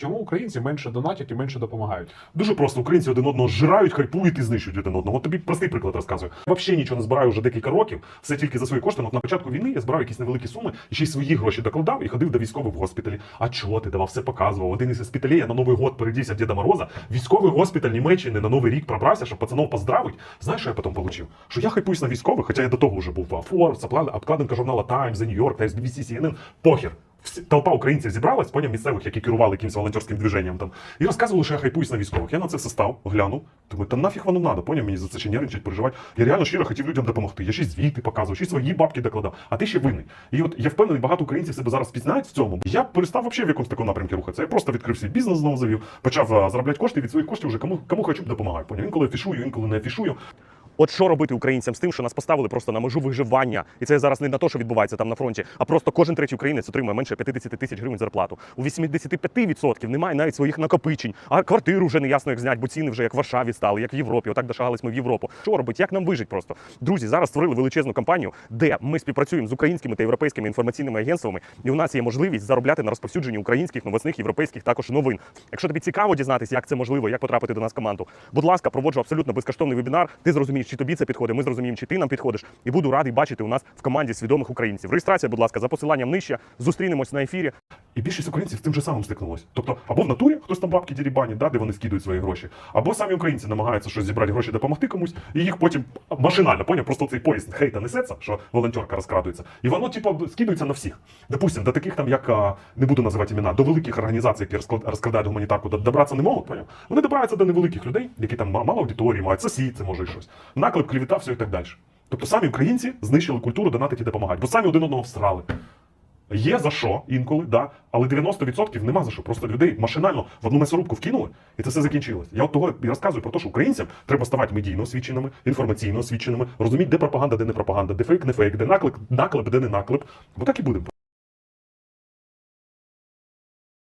Чому українці менше донатять і менше допомагають? Дуже просто українці один одного зжирають, хайпують і знищують один одного. От тобі простий приклад розказую. Взагалі нічого не збираю вже декілька років. Все тільки за свої кошти. От на початку війни я збирав якісь невеликі суми і ще й свої гроші докладав і ходив до військових в госпіталі. А чого ти давав? Все показував. Один із госпіталей я на Новий год передівся Діда Мороза. Військовий госпіталь Німеччини на Новий рік пробрався, щоб пацанов поздравить. Знаєш, що я потім получив? Що я хайпуюсь на військових, хоча я до того вже був Forbes, обклад- обкладинка журнала Times, The New York, Times, BBC, CNN. Похер. Толпа українців зібралась, поняв місцевих, які керували якимось волонтерським движенням там, і розказували, що я хайпуюсь на військових. Я на це все став, глянув. Думаю, та нафіг воно надо, поняв мені за це ще нервничать, переживати. Я реально щиро хотів людям допомогти. Я ще звіти показував, ще свої бабки докладав, а ти ще винний. І от я впевнений, багато українців себе зараз впізнають в цьому. Я перестав взагалі в якомусь такому напрямку рухатися. Я просто відкрив свій бізнес знову завів, почав заробляти кошти від своїх коштів вже кому, кому хочу допомагаю. Поняв? Інколи афішую, інколи не афішую. От що робити українцям з тим, що нас поставили просто на межу виживання, і це зараз не на те, що відбувається там на фронті, а просто кожен третій українець отримує менше 50 тисяч гривень зарплату. У 85% немає навіть своїх накопичень, а квартиру вже не ясно як знять, бо ціни вже як в Варшаві стали, як в Європі. Отак дошагались ми в Європу. Що робити? Як нам вижити просто? Друзі, зараз створили величезну кампанію, де ми співпрацюємо з українськими та європейськими інформаційними агентствами, і у нас є можливість заробляти на розповсюдженні українських новосних європейських також новин. Якщо тобі цікаво дізнатися, як це можливо, як потрапити до нас в команду, будь ласка, проводжу абсолютно безкоштовний вебінар. Ти зрозумієш, чи тобі це підходить. Ми зрозуміємо, чи ти нам підходиш, і буду радий бачити у нас в команді свідомих українців. Реєстрація, будь ласка, за посиланням нижче. Зустрінемось на ефірі. І більшість українців тим же самим стикнулось. Тобто, або в натурі хтось там бабки дірібані, да, де вони скидують свої гроші, або самі українці намагаються щось зібрати гроші, допомогти комусь, і їх потім машинально, поняв, просто цей поїзд хейта несеться, що волонтерка розкрадується. І воно, типу, скидується на всіх. Допустим, до таких там, як не буду називати імена, до великих організацій, які розкрадають гуманітарку, добратися не можуть, поняв? Вони добираються до невеликих людей, які там мало аудиторії мають, сосід, це може і щось. Наклеп, клівіта, все і так далі. Тобто самі українці знищили культуру донатити і допомагати, бо самі один одного всрали. Є за що інколи, да, але 90% нема за що. Просто людей машинально в одну м'ясорубку вкинули, і це все закінчилось. Я от того і розказую про те, що українцям треба ставати медійно освіченими, інформаційно освіченими, розуміти, де пропаганда, де не пропаганда, де фейк, не фейк, де наклеп, наклеп, де не наклеп. Бо так і будемо.